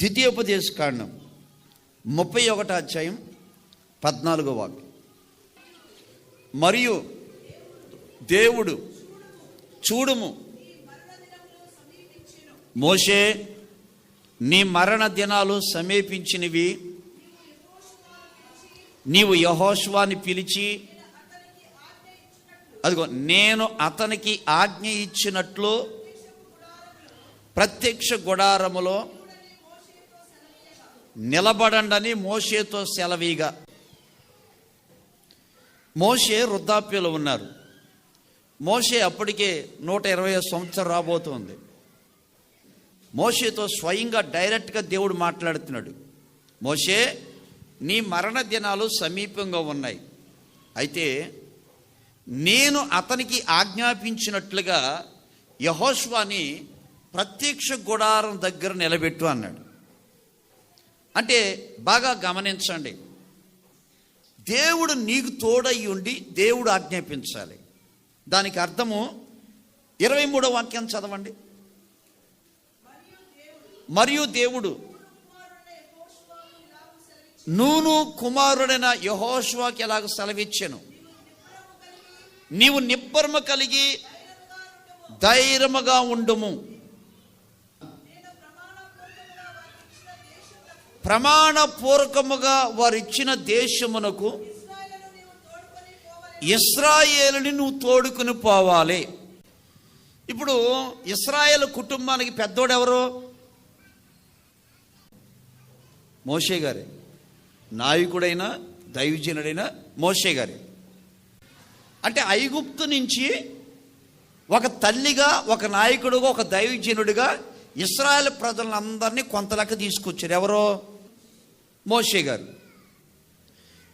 ద్వితీయోపదేశ కాండం ముప్పై ఒకటో అధ్యాయం పద్నాలుగో వాక్యం. మరియు దేవుడు చూడుము. మోషే నీ మరణ దినాలు సమీపించినవి. నీవు యహోష్వాని పిలిచి అదిగో నేను అతనికి ఆజ్ఞ ఇచ్చినట్లు ప్రత్యక్ష గుడారములో నిలబడండని మోషేతో సెలవీగా. మోషే వృద్ధాప్యలో ఉన్నారు. మోషే అప్పటికే నూట ఇరవై సంవత్సరం రాబోతుంది. మోషేతో స్వయంగా డైరెక్ట్గా దేవుడు మాట్లాడుతున్నాడు. మోషే నీ మరణ దినాలు సమీపంగా ఉన్నాయి. అయితే నేను అతనికి ఆజ్ఞాపించినట్లుగా యహోష్వాని ప్రత్యక్ష గుడారం దగ్గర నిలబెట్టు అన్నాడు. అంటే బాగా గమనించండి. దేవుడు నీకు తోడై ఉండి దేవుడు ఆజ్ఞాపించాలి. దానికి అర్థము ఇరవై మూడో వాక్యం చదవండి. మరియు దేవుడు నూను కుమారుడైన యహోష్వాకి ఎలాగ సెలవిచ్చాను. నీవు నిబ్బరమ కలిగి ధైర్యముగా ఉండుము. ప్రమాణపూర్వకముగా వారు ఇచ్చిన దేశమునకు ఇస్రాయేలుని నువ్వు తోడుకుని పోవాలి. ఇప్పుడు ఇస్రాయేల్ కుటుంబానికి పెద్దోడు ఎవరు మోషే గారే. నాయకుడైన దైవజనుడైన మోషే గారే. అంటే ఐగుప్తు నుంచి ఒక తల్లిగా ఒక నాయకుడుగా ఒక దైవజనుడిగా ఇస్రాయల్ ప్రజలందరినీ కొంత లెక్క తీసుకొచ్చారు. ఎవరో? మోషే గారు.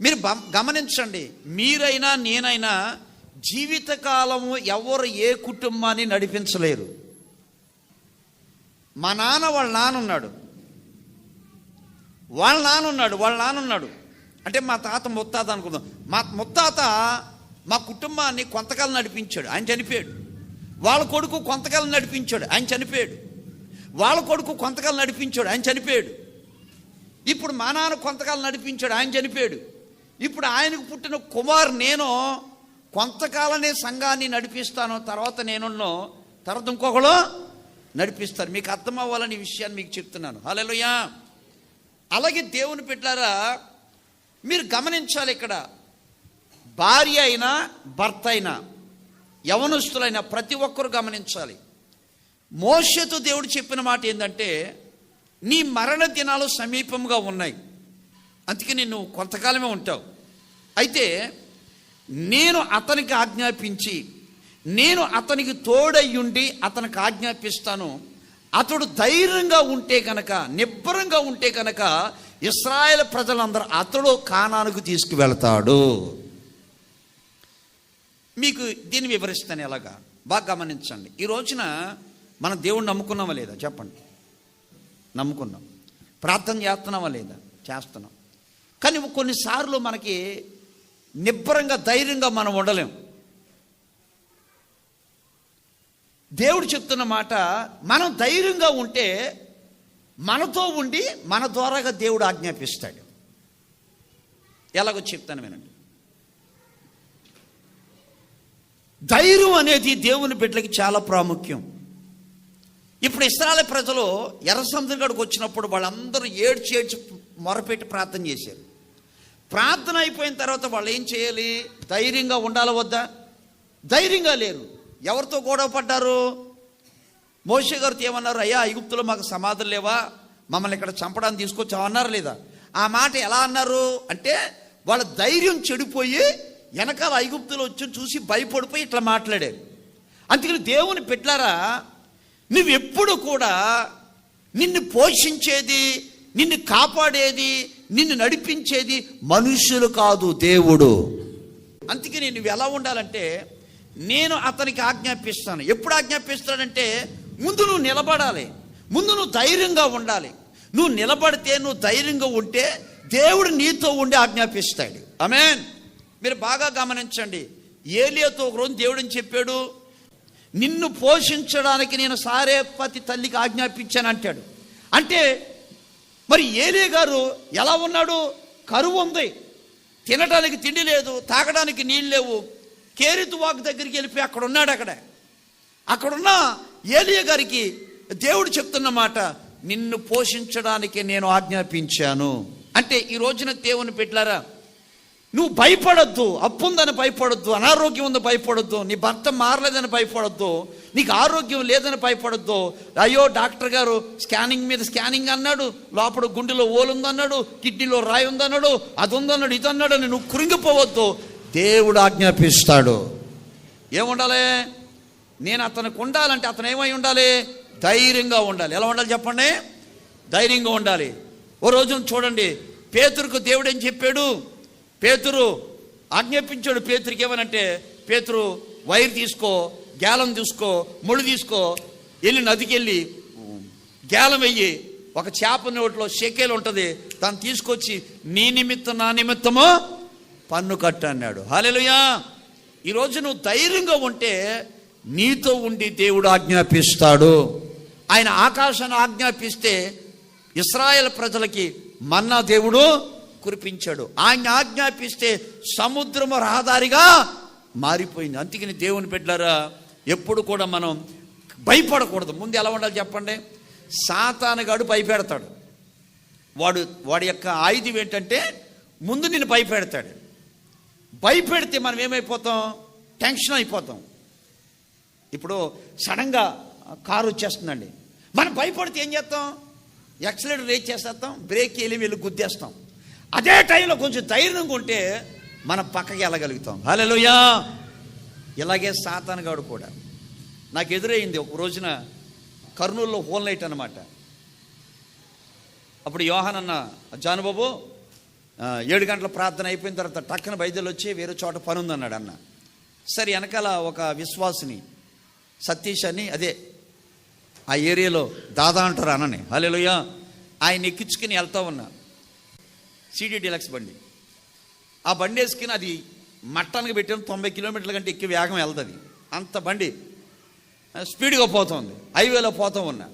మీరు గమనించండి మీరైనా నేనైనా జీవితకాలము ఎవరు ఏ కుటుంబాన్ని నడిపించలేరు. మా నాన్న వాళ్ళ నాన్న ఉన్నాడు. వాళ్ళ నాన్న ఉన్నాడు వాళ్ళ నాన్న ఉన్నాడు. అంటే మా తాత ముత్తాత అనుకుందాం. మా ముత్తాత మా కుటుంబాన్ని కొంతకాలం నడిపించాడు ఆయన చనిపోయాడు. వాళ్ళ కొడుకు కొంతకాలం నడిపించాడు ఆయన చనిపోయాడు. వాళ్ళ కొడుకు కొంతకాలం నడిపించాడు ఆయన చనిపోయాడు. ఇప్పుడు మా నాన్న కొంతకాలం నడిపించాడు ఆయన చనిపోయాడు. ఇప్పుడు ఆయనకు పుట్టిన కుమార్ నేను కొంతకాలనే సంఘాన్ని నడిపిస్తాను తర్వాత నేనున్నో తర్వాత ఇంకొకడు నడిపిస్తారు. మీకు అర్థం అవ్వాలని విషయాన్ని మీకు చెప్తున్నాను. హలోయా అలాగే దేవుని పెట్టారా మీరు గమనించాలి ఇక్కడ. భార్య అయినా భర్త అయినా యవనస్తులైనా ప్రతి ఒక్కరు గమనించాలి. మోషతో దేవుడు చెప్పిన మాట ఏంటంటే నీ మరణ దినాలు సమీపంగా ఉన్నాయి. అందుకే నేను కొంతకాలమే ఉంటావు. అయితే నేను అతనికి ఆజ్ఞాపించి నేను అతనికి తోడయ్యుండి అతనికి ఆజ్ఞాపిస్తాను. అతడు ధైర్యంగా ఉంటే కనుక నిబ్బరంగా ఉంటే కనుక ఇస్రాయేల్ ప్రజలందరూ అతడు కానానికి తీసుకువెళ్తాడు. మీకు దీన్ని వివరిస్తాను ఎలాగా? బాగా గమనించండి. ఈ రోజున మనం దేవుణ్ణి నమ్ముకున్నామా లేదా? చెప్పండి. నమ్ముకున్నాం. ప్రార్థన చేస్తున్నామా లేదా? చేస్తున్నాం. కానీ కొన్నిసార్లు మనకి నిబ్బరంగా ధైర్యంగా మనం ఉండలేం. దేవుడు చెప్తున్న మాట మనం ధైర్యంగా ఉంటే మనతో ఉండి మన ద్వారాగా దేవుడు ఆజ్ఞాపిస్తాడు. ఎలాగో చెప్తాను వినండి. ధైర్యం అనేది దేవుని బిడ్డలకి చాలా ప్రాముఖ్యం. ఇప్పుడు ఇస్రాయల్ ప్రజలు ఎర్ర సముద్రం కాడికి వచ్చినప్పుడు వాళ్ళందరూ ఏడ్చి ఏడ్చి మొరపెట్టి ప్రార్థన చేశారు. ప్రార్థన అయిపోయిన తర్వాత వాళ్ళు ఏం చేయాలి? ధైర్యంగా ఉండాలి వద్దా? ధైర్యంగా లేరు. ఎవరితో గొడవ పడ్డారు? మోషే గారితో ఏమన్నారు? అయ్యా ఐగుప్తులో మాకు సమాధులు లేవా? మమ్మల్ని ఇక్కడ చంపడానికి తీసుకొచ్చామన్నారు లేదా? ఆ మాట ఎలా అన్నారు? అంటే వాళ్ళ ధైర్యం చెడిపోయి వెనకాల ఐగుప్తులు వచ్చి చూసి భయపడిపోయి ఇట్లా మాట్లాడారు. అందుకని దేవుని పెట్టారా నువ్వెప్పుడు కూడా నిన్ను పోషించేది నిన్ను కాపాడేది నిన్ను నడిపించేది మనుషులు కాదు దేవుడు. అందుకని నువ్వు ఎలా ఉండాలంటే నేను అతనికి ఆజ్ఞాపిస్తాను. ఎప్పుడు ఆజ్ఞాపిస్తాడంటే ముందు నువ్వు నిలబడాలి. ముందు నువ్వు ధైర్యంగా ఉండాలి. నువ్వు నిలబడితే నువ్వు ధైర్యంగా ఉంటే దేవుడు నీతో ఉండి ఆజ్ఞాపిస్తాడు. అమేన్ మీరు బాగా గమనించండి. ఏలియాతో ఒక రోజు దేవుడిని చెప్పాడు? నిన్ను పోషించడానికి నేను సారేపతి తల్లికి ఆజ్ఞాపించాను అంటాడు. అంటే మరి ఏలే గారు ఎలా ఉన్నాడు? కరువు ఉంది. తినడానికి తిండి లేదు తాగడానికి నీళ్ళు లేవు. కేరితు వాక్ దగ్గరికి వెళ్ళిపోయి అక్కడ ఉన్నాడు అక్కడ. అక్కడున్న ఏలియ గారికి దేవుడు చెప్తున్న మాట నిన్ను పోషించడానికి నేను ఆజ్ఞాపించాను. అంటే ఈ రోజున దేవుని పెట్టారా నువ్వు భయపడొద్దు అప్పు ఉందని భయపడొద్దు అనారోగ్యం ఉంది భయపడొద్దు నీ భర్త మారలేదని భయపడొద్దు నీకు ఆరోగ్యం లేదని భయపడొద్దు. అయ్యో డాక్టర్ గారు స్కానింగ్ మీద స్కానింగ్ అన్నాడు లోపల గుండెలో ఓలు ఉందన్నాడు కిడ్నీలో రాయి ఉందన్నాడు అది ఉందన్నాడు ఇది అన్నాడు అని నువ్వు కురింగిపోవద్దు దేవుడు ఆజ్ఞాపిస్తాడు. ఏముండాలి? నేను అతనికి ఉండాలంటే అతను ఏమై ఉండాలి? ధైర్యంగా ఉండాలి. ఎలా ఉండాలి చెప్పండి? ధైర్యంగా ఉండాలి. ఓ రోజున చూడండి పేతురుకు దేవుడు ఏం చెప్పాడు? పేతురు ఆజ్ఞాపించాడు పేతురికి ఏమనంటే పేతురు వైర్ తీసుకో గ్యాలం తీసుకో ముళ్ళు తీసుకో. వెళ్ళి నదికి వెళ్ళి గ్యాలం వెయ్యి ఒక చేప నోట్లో షెకేలు ఉంటుంది దాన్ని తీసుకొచ్చి నీ నిమిత్తం నా నిమిత్తము పన్ను కట్టన్నాడు అన్నాడు. హాలెలుయా ఈరోజు నువ్వు ధైర్యంగా ఉంటే నీతో ఉండి దేవుడు ఆజ్ఞాపిస్తాడు. ఆయన ఆకాశాన్ని ఆజ్ఞాపిస్తే ఇస్రాయల్ ప్రజలకి మన్నా దేవుడు కురిపించాడు. ఆయన ఆజ్ఞాపిస్తే సముద్రము రహదారిగా మారిపోయింది. అందుకని దేవుని పెట్టారా ఎప్పుడు కూడా మనం భయపడకూడదు. ముందు ఎలా ఉండాలి చెప్పండి? సాతానగాడు భయపెడతాడు. వాడు వాడి యొక్క ఆయుధం ఏంటంటే ముందు నిన్ను భయపెడతాడు. భయపెడితే మనం ఏమైపోతాం? టెన్షన్ అయిపోతాం. ఇప్పుడు సడన్గా కారు వచ్చేస్తుందండి. మనం భయపడితే ఏం చేస్తాం? ఎక్సలేటర్ రేట్ చేసేస్తాం బ్రేక్ వెళ్ళి వెళ్ళి గుద్దేస్తాం. అదే టైంలో కొంచెం ధైర్యంగా ఉంటే మనం పక్కకి వెళ్ళగలుగుతాం. హలోయా ఇలాగే సాతానగాడు కూడా. నాకు ఎదురైంది ఒక రోజున కర్నూలులో హోల్ నైట్ అనమాట అప్పుడు యోహన్ అన్న జానుబాబు ఏడు గంటల ప్రార్థన అయిపోయిన తర్వాత టక్కన వైద్యులు వచ్చి వేరే చోట పని ఉందన్నాడు అన్న. సరే వెనకాల ఒక విశ్వాసిని సతీష్ అని అదే ఆ ఏరియాలో దాదా అంటారు అన్నని. హలోయ ఆయన ఎక్కించుకుని వెళ్తా ఉన్నా. సీడీ డిలక్స్ బండి. ఆ బండి వేసుకుని అది మట్టానికి పెట్టిన తొంభై కిలోమీటర్ల కంటే ఎక్కువ వేగం వెళ్తుంది. అంత బండి. స్పీడ్గా పోతుంది. హైవేలో పోతూ ఉన్నా.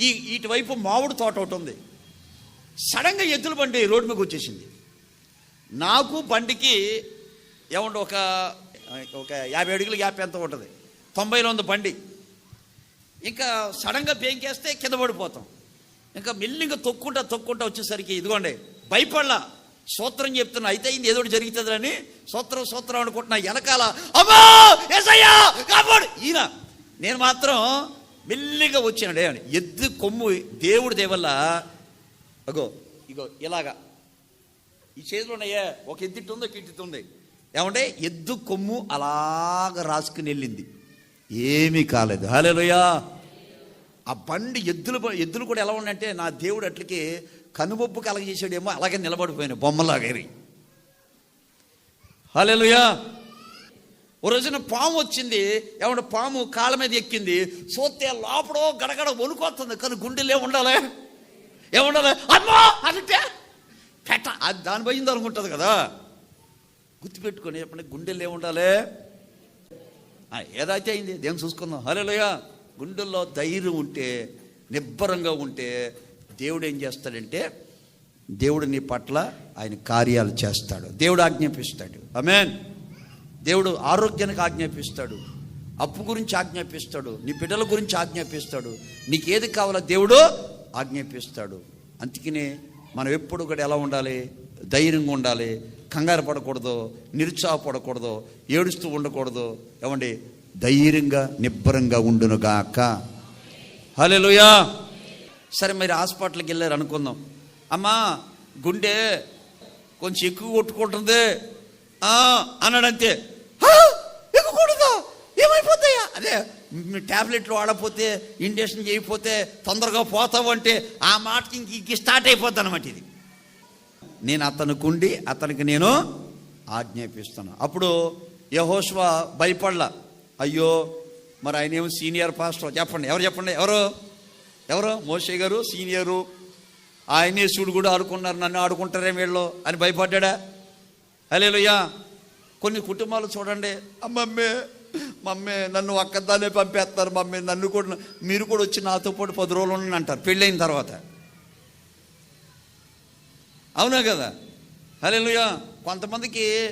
ఈ ఇటువైపు మామిడి తోట ఒకటి ఉంది. సడన్గా ఎద్దుల బండి రోడ్డు మీదకి వచ్చేసింది. నాకు బండికి ఏమంటే ఒక ఒక యాభై అడుగులు గ్యాప్ ఎంత ఉంటుంది? తొంభైలో ఉంది బండి. ఇంకా సడన్గా బేంకేస్తే కింద పడిపోతాం. ఇంకా మెల్లిగా తొక్కుంటా తొక్కుంటా వచ్చేసరికి ఇదిగోండి భయపడలా. సూత్రం చెప్తున్నా అయితే ఇది ఏదో ఒకటి జరుగుతుందని సూత్రం సూత్రం అనుకుంటున్నా వెనకాల అమ్మా ఎసయ్యా కాపాడు. ఈయన నేను మాత్రం మెల్లిగా వచ్చాను అని ఎద్దు కొమ్ము దేవుడి దేవల్ల అగో ఇగో ఇలాగా. ఈ చేతిలో ఉన్నాయే ఒక ఎద్దిట్టు ఉంది ఒక ఇట్టు ఉంది ఏమంటే ఎద్దు కొమ్ము అలాగ రాసుకుని వెళ్ళింది. ఏమీ కాలేదు. హాలేలోయా ఆ బండి ఎద్దులు ఎద్దులు కూడా ఎలా ఉన్నాయంటే నా దేవుడు అట్లకి కనుబొప్పు కలగజేసాడేమో అలాగే నిలబడిపోయాను బొమ్మలాగేరి. హలోయా ఓ రోజున పాము వచ్చింది ఏమంటే పాము కాళ్ళ మీద ఎక్కింది సోతే లోపడో గడగడ వణుకొస్తుంది కానీ గుండెలే ఉండాలి. ఏముండాలి? అమ్మో! అంటే పెట్ట. అది దాని పోయింది అనుకుంటుంది కదా. గుర్తుపెట్టుకొని ఎప్పుడు గుండెలు ఏముండాలి ఏదైతే అయింది దేని చూసుకుందాం. హలోయా గుండెల్లో ధైర్యం ఉంటే నిబ్బరంగా ఉంటే దేవుడు ఏం చేస్తాడంటే దేవుడు నీ పట్ల ఆయన కార్యాలు చేస్తాడు. దేవుడు ఆజ్ఞాపిస్తాడు. ఆమేన్. దేవుడు ఆరోగ్యానికి ఆజ్ఞాపిస్తాడు. అప్పు గురించి ఆజ్ఞాపిస్తాడు. నీ బిడ్డల గురించి ఆజ్ఞాపిస్తాడు. నీకు ఏది కావాలో దేవుడు ఆజ్ఞాపిస్తాడు. అందుకనే మనం ఎప్పుడు కూడా ఎలా ఉండాలి? ధైర్యంగా ఉండాలి. కంగారు పడకూడదు. నిరుత్సాహపడకూడదు. ఏడుస్తూ ఉండకూడదు. ఏమండి? ధైర్యంగా నిబ్బరంగా ఉండునుగాక. హలో సరే మీరు హాస్పిటల్కి వెళ్ళారు అనుకుందాం. అమ్మా గుండె కొంచెం ఎక్కువ కొట్టుకుంటుంది. అన్నాడంతే. "హా? ఏమైపోతాయా? అదే ట్యాబ్లెట్లు వాడకపోతే ఇంజక్షన్ చేయకపోతే తొందరగా పోతావు అంటే ఆ మాటకి ఇంక ఇంక స్టార్ట్ అయిపోద్ది అనమాట ఇది. నేను అతనుకుండి అతనికి నేను ఆజ్ఞాపిస్తాను అప్పుడు యహోష్వా భయపడలా. అయ్యో మరి ఆయన ఏమో సీనియర్ పాస్టర్. చెప్పండి ఎవరు చెప్పండి? ఎవరు? ఎవరో? మోషే గారు సీనియరు. ఆయనే శివుడు కూడా ఆడుకున్నారు నన్ను ఆడుకుంటారే వీళ్ళు అని భయపడ్డా హలేలుయ్యా కొన్ని కుటుంబాలు చూడండి. అమ్మమ్మే మమ్మీ నన్ను ఒక్కదానే పంపేస్తారు మమ్మీ. నన్ను కూడా మీరు కూడా వచ్చి నాతో పాటు పది రోజులు ఉండండి అంటారు. పెళ్ళైన తర్వాత. అవునా కదా? హల్లెలూయా. కొంతమందికి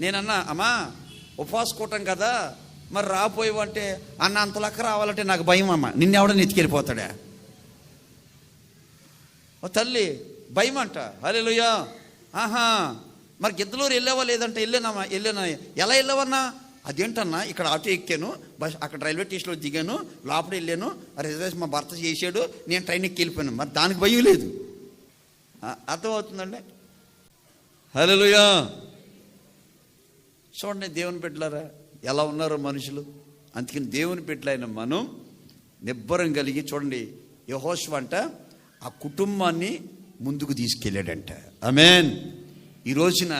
నేనన్నా అమ్మా ఉపవాస కూటం కదా. మరి రాపోయేవంటే అన్న అంతలక్క రావాలంటే నాకు భయం అమ్మ. నిన్నెవడని ఎత్తుకెళ్ళిపోతాడా ఓ తల్లి భయం అంట. హల్లెలూయా. ఆహా. మరి గిద్దలూరు వెళ్ళావా లేదంటే వెళ్ళానమ్మా వెళ్ళానా? ఎలా వెళ్ళావన్నా? అదేంటన్నా ఇక్కడ ఆటో ఎక్కాను బస్ అక్కడ రైల్వే స్టేషన్లో దిగాను లోపల వెళ్ళాను రిజర్వేషన్ మా భర్త చేశాడు నేను ట్రైన్ ఎక్కి వెళ్ళిపోయాను. మరి దానికి భయం లేదు. ఆ, అర్థమవుతుందండి? హలోయా చూడండి దేవుని బిడ్డలారా ఎలా ఉన్నారో మనుషులు? అందుకని దేవుని పెట్లైన మనం నిబ్బరం కలిగి చూడండి యహోష్ అంట ఆ కుటుంబాన్ని ముందుకు తీసుకెళ్ళాడంట. అమేన్ ఈ రోజున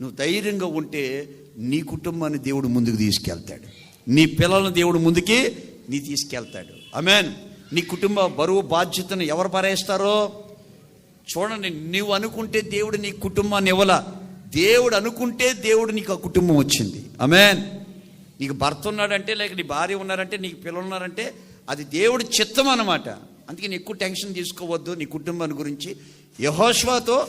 నువ్వు ధైర్యంగా ఉంటే నీ కుటుంబాన్ని దేవుడు ముందుకు తీసుకెళ్తాడు. నీ పిల్లలను దేవుడు ముందుకి నీ తీసుకెళ్తాడు. అమేన్ నీ కుటుంబ బరువు బాధ్యతను ఎవరు పారేస్తారో? చూడండి నువ్వు అనుకుంటే దేవుడు నీ కుటుంబాన్ని ఇవ్వలా. దేవుడు అనుకుంటే దేవుడు నీకు ఆ కుటుంబం వచ్చింది. అమెన్ నీకు భర్త ఉన్నాడంటే లేక నీ భార్య ఉన్నారంటే నీకు పిల్లలు ఉన్నారంటే అది దేవుడి చిత్తం అన్నమాట. అందుకే నీ ఎక్కువ టెన్షన్ తీసుకోవద్దు నీ కుటుంబాన్ని గురించి. యహోష్వాతో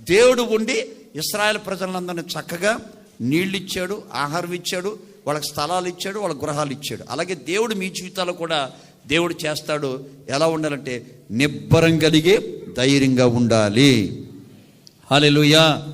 దేవుడు ఉండి ఇస్రాయల్ ప్రజలందరినీ చక్కగా నీళ్ళు ఇచ్చాడు ఆహారం ఇచ్చాడు వాళ్ళకి స్థలాలు ఇచ్చాడు వాళ్ళ గృహాలు ఇచ్చాడు అలాగే దేవుడు మీ జీవితాలు కూడా దేవుడు చేస్తాడు. ఎలా ఉండాలంటే నిబ్బరం కలిగి ధైర్యంగా ఉండాలి. హాలెలుయా